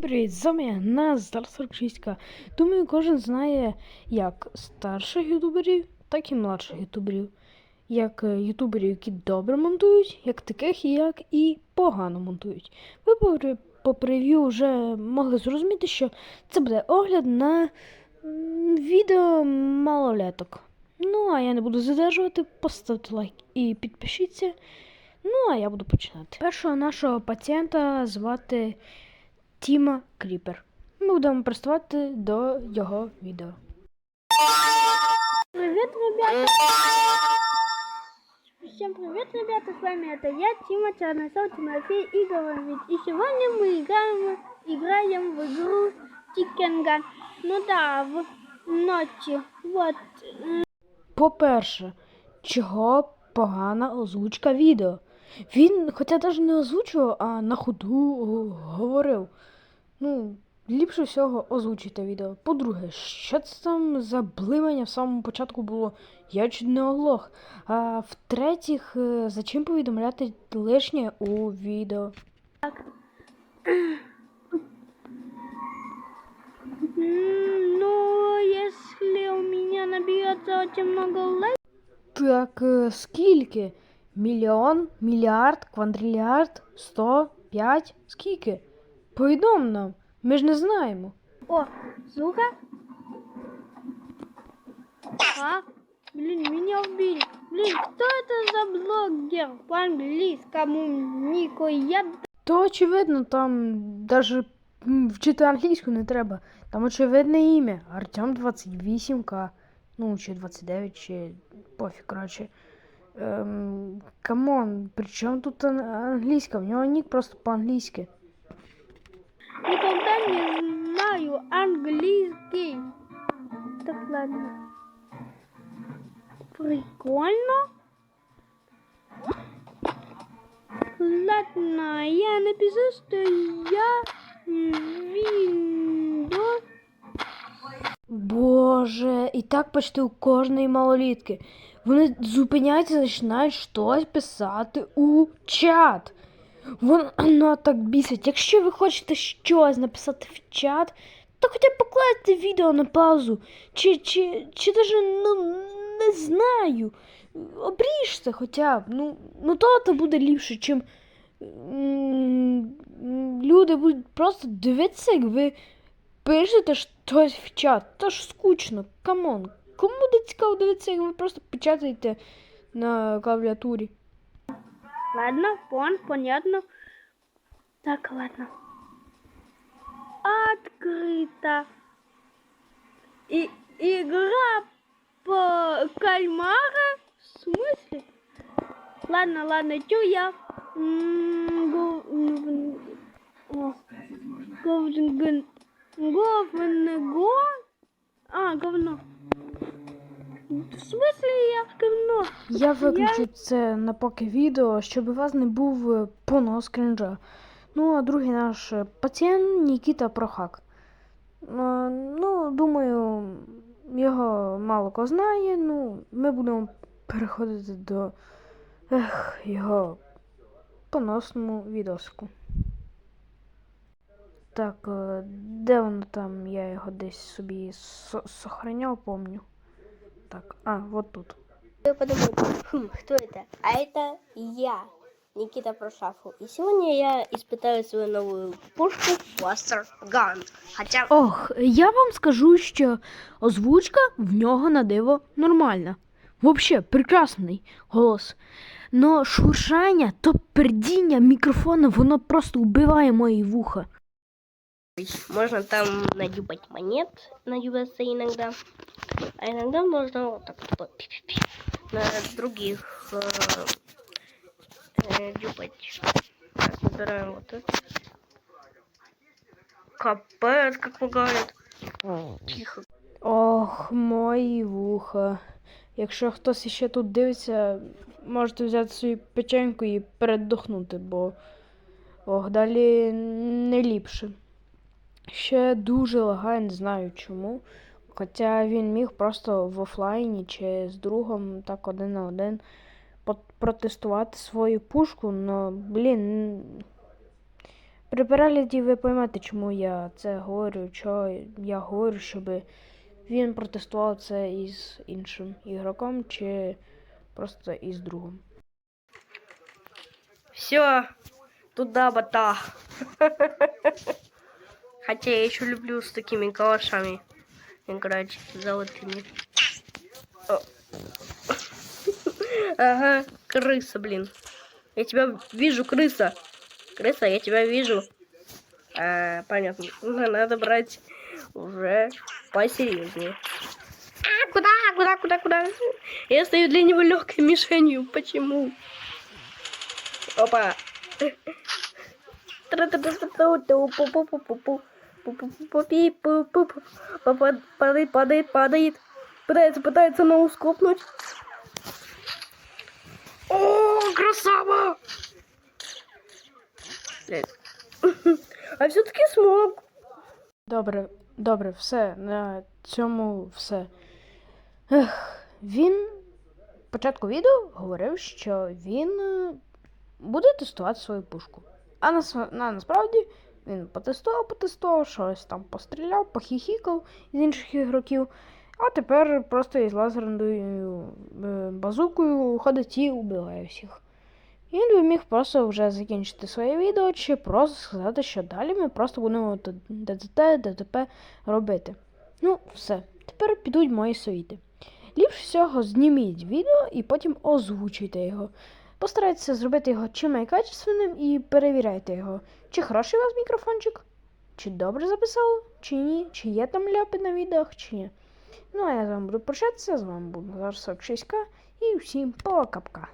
Привіт, з вами я, Назар 46 Думаю, кожен знає як старших ютуберів, так і младших ютуберів. Як е, ютуберів, які добре монтують, як таких, як і погано монтують. Ви по прев'ю вже могли зрозуміти, що це буде огляд на відео малолеток. Ну, а я не буду задержувати, поставте лайк і підпишіться. Ну, а я буду починати. Першого нашого пацієнта звати Тіма Кріпер. Ми будемо приступати до його відео. Привет, ребята! Всем привет, ребята! С вами это я, Тима Черносов, Тимофей Игоревич. И сегодня мы играем, играем в игру Chicken Gun. Ну да, в. Вот. По-перше, чого погана озвучка відео? Він, хоча навіть не озвучував, а на ходу говорив. Ну, ліпше всього озвучити відео. По-друге, що це там за блимання в самому початку було? Я чуть не оглох. А в-третіх, е, за чим повідомляти лишнє у відео? М, Ну, если у меня наберется очень много лайков, Так е, скільки? Мільйон, мільярд, квадрильярд, сто, п'ять? Скільки? Повідом нам. Ми ж не знаємо. О, сука. А? Блин, меня убили. Блин, кто это за блогер по английскому нику? Я То очевидно, там даже м, вчити англійську не треба. Там очевидне ім'я. Артем 28К. Ну, чи 29, чи пофіг, коротше. Ем, камон, при чому тут ан- англійська? В нього нік просто по-англійськи. никогда не знаю английский. Так, ладно. Прикольно. Ладно, я напишу, что я Windows. Боже, і так почти у кожної малолітки. Вони зупиняються і починають щось писати у чат. Воно так бісить. Якщо ви хочете щось написати в чат, То хоча б покладьте відео на паузу. Чи, чи, чи даже, ну, не знаю. Обріжте хоча б. Ну, ну то це буде ліпше, чим люди будуть просто дивитися, як ви пишете щось в чат. Та ж скучно. Камон. Кому буде цікаво дивитися, як ви просто печатаєте на клавіатурі? Ладно, пон, понятно. Так, ладно Открыто. И игра по кальмара? В смысле? Ладно, ладно, чё я? М, го- м, о, говн- Говно. А, говно. В смысле я говно? Я виключу це на поки відео, щоб у вас не був е, понос крінжа. Ну, а другий наш е, пацієнт Нікіта Прохак. Е, Ну, думаю, його мало хто знає. Ну, ми будемо переходити до ех, його поносному відоску. Так, е, де воно там? Я його десь собі со- сохраняв, помню. Так, а, вот тут. Вы подумаете, хм, кто это? А это я, Никита Прошафу. И сегодня я испытаю свою новую пушку Buster Gun. Хотя Ох, я вам скажу, що озвучка в нього на диво нормальна. Взагалі, прекрасний голос. Но шуршання, то пердіння мікрофона, воно просто вбиває мої вуха. можно там надюбать монет, надюбаться иногда. А иногда можно вот так вот на других э, э, дюбать. Так, выбираем вот это. Капец, как говорят. Тихо. Ох, мої вуха. Якщо хтось ще тут дивиться, можете взяти свою печеньку і передохнути, бо ох, далі не ліпше. Ще дуже лагає, не знаю чому. Хоча він міг просто в офлайні чи з другом так один на один пот- протестувати свою пушку, но, блін, При перегляді ви поймете, чому я це говорю, що я говорю, щоб він протестував це із іншим ігроком чи просто із другом. Все, туда бота. Хотя я еще люблю с такими калашами играть золотыми. Ага, крыса, блин. Я тебя вижу, крыса. Крыса, я тебя вижу. А, понятно. Надо брать уже посерьезнее. А, куда, куда, куда, куда? Я стою для него легкой мишенью. Почему? Опа. Падает, падает, падает. Пытается, пытается на ускопнуть. О, красава! А все-таки смог. Добре, добре, все, на цьому все. Ех, він в початку відео говорив, що він е, буде тестувати свою пушку. А нас, на, насправді він потестував, потестував, щось там постріляв, похіхікав з інших ігроків. А тепер просто із лазерною е, базукою ходить і убиває всіх. Він би міг просто вже закінчити своє відео, чи просто сказати, що далі ми просто будемо т- ДТТ, ДТП робити. Ну, все. Тепер підуть мої совіти. Ліпше всього зніміть відео і потім озвучуйте його. Постарайтеся зробити його чим найкачественним і перевіряйте його. Чи хороший у вас мікрофончик? Чи добре записало, чи ні, чи є там ляпи на відеох, чи ні. Ну, а я з вами буду прощатися, з вами був Назар 46К і всім пока-пока.